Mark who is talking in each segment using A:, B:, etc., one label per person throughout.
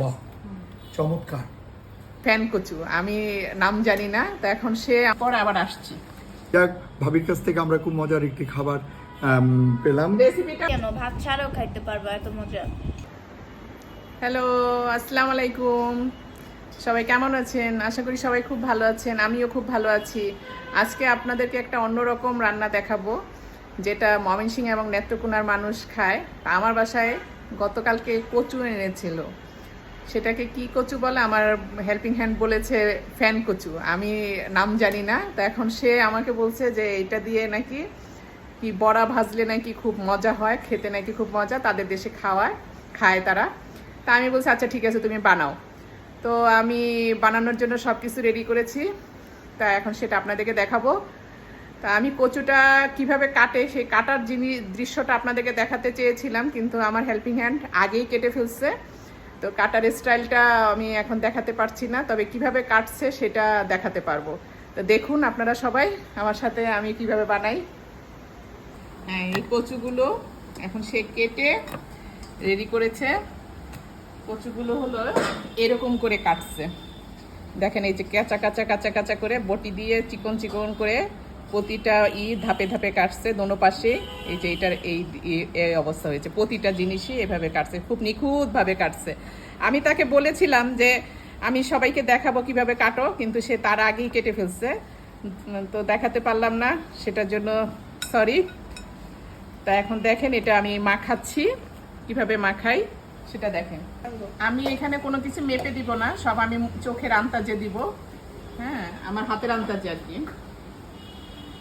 A: বাহ চমৎকার।
B: ফ্যান কচু আমি নাম জানি না তো এখন সে পরে আবার আসছি।
A: যাক ভাবির কাছ থেকে আমরা খুব মজার একটি খাবার পেলাম।
B: রেসিপিটা
C: কেন? ভাত ছাড়াও খাইতে পারব এত মজা।
B: হ্যালো আসসালামু আলাইকুম। সবাই কেমন আছেন? আশা করি সবাই খুব ভালো আছেন আমিও খুব ভালো আছি। আজকে আপনাদেরকে একটা অন্যরকম রান্না দেখাবো যেটা ময়মনসিং এবং নেত্রকোনার মানুষ খায়। আমার বাসায় গতকালকে কচু এনেছিল। সেটাকে কি কচু বলে? আমার হেল্পিং হ্যান্ড বলেছে ফ্যান কচু। আমি নাম জানি না, তো এখন সে আমাকে বলছে যে এটা দিয়ে নাকি কি বড়া ভাজলে নাকি খুব মজা হয়, খেতে নাকি খুব মজা, তাদের দেশে খাওয়ায়, খায় তারা। তা আমি বলছি আচ্ছা ঠিক আছে, তুমি বানাও। তো আমি বানানোর জন্য সব কিছু রেডি করেছি, তা এখন সেটা আপনাদেরকে দেখাবো। তা আমি কচুটা কীভাবে কাটে, সেই কাটার জিনিস, দৃশ্যটা আপনাদেরকে দেখাতে চেয়েছিলাম, কিন্তু আমার হেল্পিং হ্যান্ড আগেই কেটে ফেলছে। তো কাটার স্টাইলটা আমি এখন দেখাতে পারছি না, তবে কীভাবে কাটছে সেটা দেখাতে পারব। তো দেখুন আপনারা সবাই, আমার সাথে আমি কীভাবে বানাই। হ্যাঁ এই কচুগুলো এখন সে কেটে রেডি করেছে। কচুগুলো হলো এরকম করে কাটছে। দেখেন এই যে কাঁচা কাঁচা কাঁচা কাঁচা করে বটি দিয়ে চিকন চিকন করে প্রতিটা ই ধাপে ধাপে কাটছে, দোনো পাশে। এই যে এটার এই এই- অবস্থা হয়েছে। প্রতিটা জিনিসই এভাবে কাটছে, খুব নিখুঁতভাবে কাটছে। আমি তাকে বলেছিলাম যে, আমি সবাইকে দেখাবো কীভাবে কাটো, কিন্তু সে তার আগেই কেটে ফেলছে। তো দেখাতে পারলাম না, সেটার জন্য সরি। তা এখন দেখেন, এটা আমি মাখাচ্ছি। কীভাবে মাখাই, সেটা দেখেন। আমি এখানে কোনো কিছু মেপে দিব না, সব আমি চোখের আন্তাজে দিব। হ্যাঁ আমার হাতের আন্তাজে আর কি।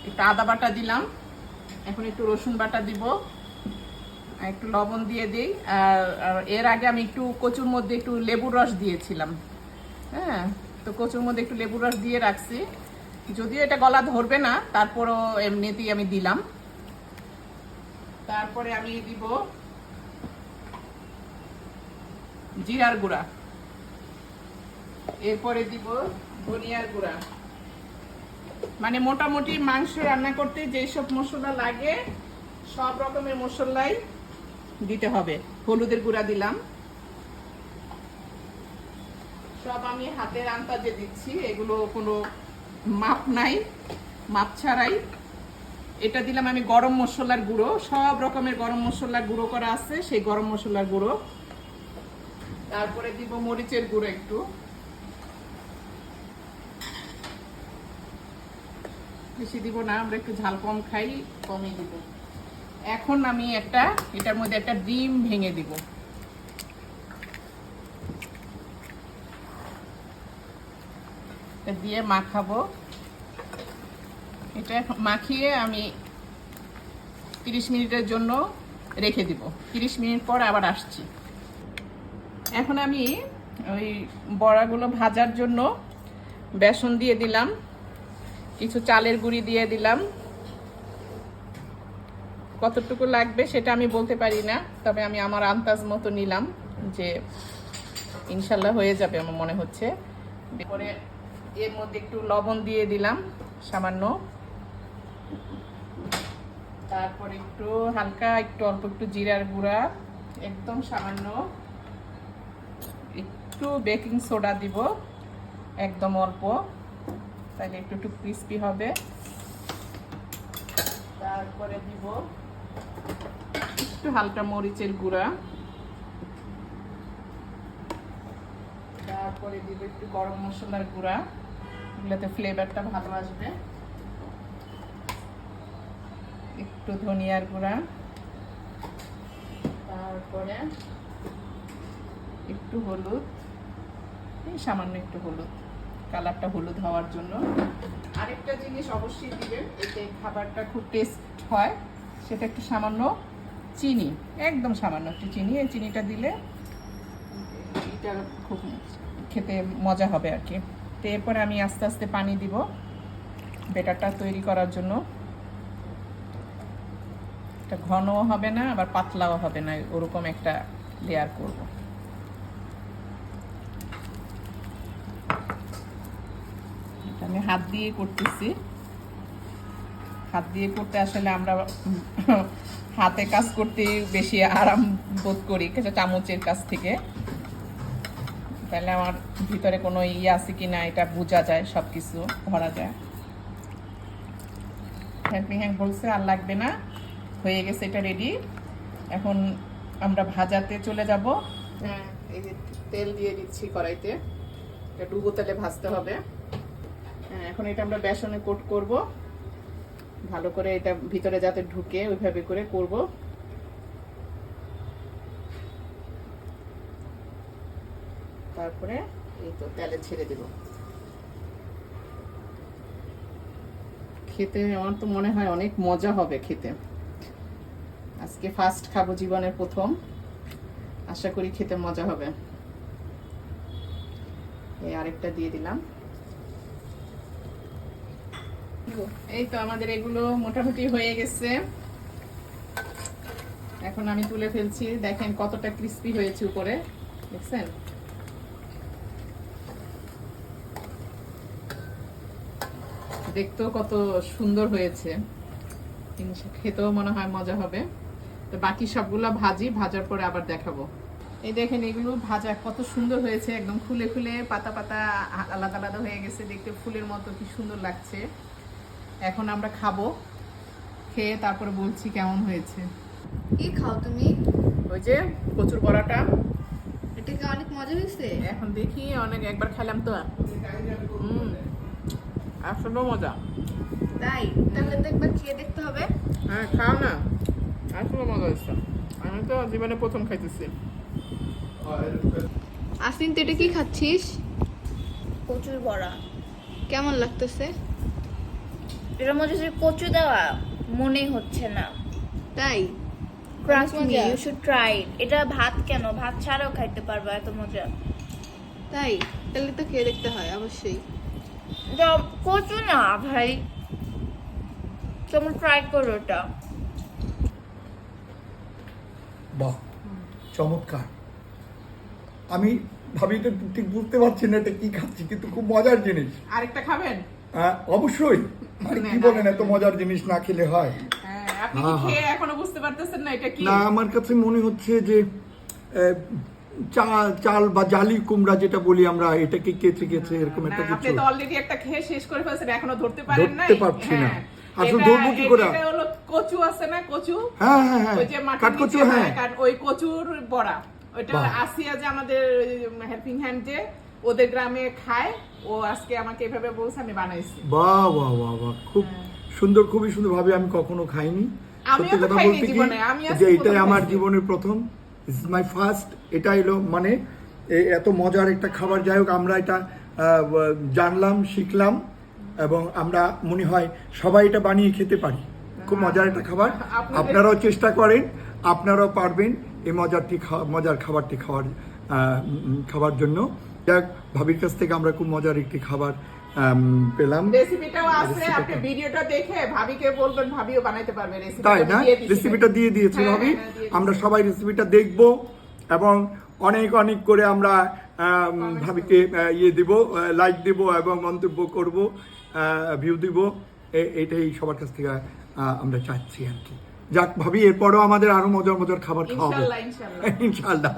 B: একটু আদা বাটা দিলাম। এখন একটু রসুন বাটা দিব। একটু লবণ দিয়ে দিই। আর এর আগে আমি একটু কচুর মধ্যে একটু লেবুর রস দিয়েছিলাম। হ্যাঁ তো কচুর মধ্যে একটু লেবুর রস দিয়ে রাখছি। যদিও এটা গলা ধরবে না, তারপরও এমনিতেই আমি দিলাম। তারপরে আমি দিব জিরার গুঁড়া। এরপরে দিব ধনিয়ার গুঁড়া। মানে মোটামুটি মাংস রান্না করতে যেসব মশলা লাগে, সব রকমের মশলাই দিতে হবে। হলুদের গুঁড়া দিলাম। সব আমি হাতের আন্তাজে দিচ্ছি, এগুলো কোনো মাপ নাই, মাপ ছাড়াই। এটা দিলাম আমি গরম মশলার গুঁড়ো, সব রকমের গরম মশলার গুঁড়ো করা আছে, সেই গরম মশলার গুঁড়ো। তারপরে দিব মরিচের গুঁড়ো একটু। বেশি দিব না, আমরা একটু ঝাল কম খাই, কমই দিব। এখন আমি একটা, এটার মধ্যে একটা ডিম ভেঙে দিব। দিয়ে মাখাবো। এটা মাখিয়ে আমি তিরিশ মিনিটের জন্য রেখে দিব। তিরিশ মিনিট পর আবার আসছি। এখন আমি ওই বড়াগুলো ভাজার জন্য বেসন দিয়ে দিলাম। কিছু চালের গুঁড়ি দিয়ে দিলাম। কতটুকু লাগবে সেটা আমি বলতে পারি না, তবে আমি আমার আন্দাজ মতো নিলাম যে ইনশাল্লাহ হয়ে যাবে আমার মনে হচ্ছে। এরপরে এর মধ্যে একটু লবণ দিয়ে দিলাম, সামান্য। তারপর একটু হালকা, একটু অল্প একটু জিরার গুঁড়া, একদম সামান্য। একটু বেকিং সোডা দিব, একদম অল্প। তাহলে একটু একটু ক্রিস্পি হবে। তারপরে দিব একটু হালকা মরিচের গুঁড়া। তারপরে দিব একটু গরম মশলার গুঁড়া। এগুলোতে ফ্লেভারটা ভালো আসবে। একটু ধনিয়ার গুঁড়া। তারপরে একটু হলুদ। এই সামান্য একটু হলুদ। কালারটা হলুদ হওয়ার জন্য। আরেকটা জিনিস অবশ্যই দিবেন, এতে খাবারটা খুব টেস্ট হয়, সেটা একটু সামান্য চিনি, একদম সামান্য একটু চিনি, এই চিনিটা দিলে এটা খুব খেতে মজা হবে আর কি। তো এরপরে আমি আস্তে আস্তে পানি দিব বেটারটা তৈরি করার জন্য। এটা ঘনও হবে না, আবার পাতলাও হবে না, ওরকম একটা লেয়ার করব। আমি হাত দিয়ে করতেছি। হাত দিয়ে করতে আসলে আমরা হাতে কাজ করতে বেশি আরাম বোধ করি চামচের কাছ থেকে। তাহলে আমার ভিতরে কোনো ইয়ে আছে কি না এটা বোঝা যায় সব কিছু ধরা যায়। হ্যান্ড বলছে, আর লাগবে না। হয়ে গেছে, এটা রেডি এখন আমরা ভাজাতে চলে যাব। হ্যাঁ এই যে তেল দিয়ে দিচ্ছি কড়াইতে। এটা ডুবো তেলে ভাজতে হবে। এখন এটা আমরা বেসনে কোট করব। ভালো করে এটা ভিতরে যাতে ঢুকে ওইভাবে করে করব। তারপরে এই তো তেলে ছেড়ে দেব। খেতে আমার তো মনে হয় অনেক মজা হবে খেতে। আজকে ফার্স্ট খাব জীবনের প্রথম। আশা করি খেতে মজা হবে। এই আরেকটা দিয়ে দিলাম। এই তো আমাদের এগুলো মোটামুটি হয়ে গেছে। এখন আমি তুলে ফেলছি। দেখেন কতটা ক্রিস্পি হয়েছে উপরে। দেখছেন? দেখতেও কত সুন্দর হয়েছে। খেতেও মনে হয় মজা হবে। তো বাকি সবগুলো ভাজি, ভাজার পরে আবার দেখাবো। এই দেখেন এগুলো ভাজা কত সুন্দর হয়েছে। একদম খুলে খুলে, পাতা পাতা আলাদা আলাদা হয়ে গেছে। দেখতে ফুলের মতো কি সুন্দর লাগছে। এখন আমরা খাব। খেয়ে তারপরে বলছি কেমন হয়েছে।
C: কি খাও তুমি?
B: ওই যে প্রচুর বড়াটা।
C: এটা কি অনেক মজা হয়েছে?
B: এখন দেখি অনেক একবার খেলাম তো। হুম আসলেও মজা।
C: তাই তাহলে তো একবার খেয়ে দেখতে হবে।
B: হ্যাঁ খাও না। আসলে মজা হয়েছে। আমি তো জীবনে প্রথম খাইতেছি।
D: আসিন তুই এটা কি খাচ্ছিস?
C: প্রচুর বড়া।
D: কেমন লাগতেছে?
C: এটার মধ্যে যে কচু দেওয়া মনেই হচ্ছে না।
D: তাই?
C: Trust me you should try এটা ভাত কেন? ভাত ছাড়াও খাইতে পারব এত মজা।
D: তাই? তাহলে তো খেয়ে দেখতে হয় অবশ্যই।
C: এটা কচু না ভাই। তোমরা ট্রাই করো এটা
A: বাহ চমৎকার। আমি ভাবি তো ঠিক বুঝতে পারছি না এটা কি খাচ্ছি কিন্তু খুব মজার জিনিস।
B: আরেকটা খাবেন?
A: অবশ্যই মানে কি বলেন এত মজার জিনিস না খেলে হয়
B: হ্যাঁ আপনি কি
A: হ্যাঁ, হ্যাঁ।
B: খেয়ে এখনও বুঝতে পারতেছেন না এটা কি
A: না আমার কাছে মনে হচ্ছে যে চাল চাল বা জালি কুমড়া যেটা বলি আমরা এটাকে কেচে কেচে এরকম
B: না,
A: একটা
B: আপনি তো অলরেডি একটা খেয়ে শেষ করে ফেলছেন এখনও ধরতে পারেন
A: ধরতে পারছি না।
B: হ্যাঁ।
A: আসলে ধরবো কি করে?
B: এটা হলো কচু আছে না কচু
A: হ্যাঁ হ্যাঁ হ্যাঁ
B: ওই যে মাটির
A: কাঠকচু
B: নিচে,
A: হ্যাঁ
B: ওই কচুর বড়া ওইটা। আসিয়া যে আমাদের হেল্পিং হ্যান্ড যে ওদের গ্রামে খায় ও আজকে আমাকে এভাবে বলছে আমি বানাইছি।
A: বাহ বাহ বাহ বাহ। খুব সুন্দর খুবই সুন্দর ভাবে আমি কখনো খাইনি।
B: হ্যাঁ।
A: সত্যি কথা বলতে কি যে এটাই আমার। জীবনের প্রথম। ইস মাই ফার্স্ট এটা এলো মানে এত মজার একটা খাবার। যাই হোক আমরা এটা জানলাম শিখলাম এবং আমরা মনে হয় সবাই এটা বানিয়ে খেতে পারি। খুব মজার একটা খাবার। আপনারাও চেষ্টা করেন আপনারাও পারবেন এই মজারটি খাওয়া মজার খাবারটি খাওয়ার খাবার জন্য। যাক ভাবির কাছ থেকে আমরা খুব মজার একটি খাবার পেলাম।
B: রেসিপিটাও আছে আপনি ভিডিওটা দেখে ভাবিকে বলবেন ভাবিও বানাইতে পারবে রেসিপিটা
A: তাই না? রেসিপিটা দিয়ে দিয়েছে
B: হ্যাঁ,
A: ভাবি।
B: হ্যাঁ,
A: আমরা সবাই রেসিপিটা দেখব এবং অনেক অনেক করে আমরা ভাবিকে ইয়ে দিব লাইক দিব এবং মন্তব্য করব ভিউ দিব। এটাই সবার কাছ থেকে আমরা চাচ্ছি আর কি। যাক ভাবি এরপরও আমাদের আরও মজার মজার খাবার খাওয়াবো ইনশাল্লাহ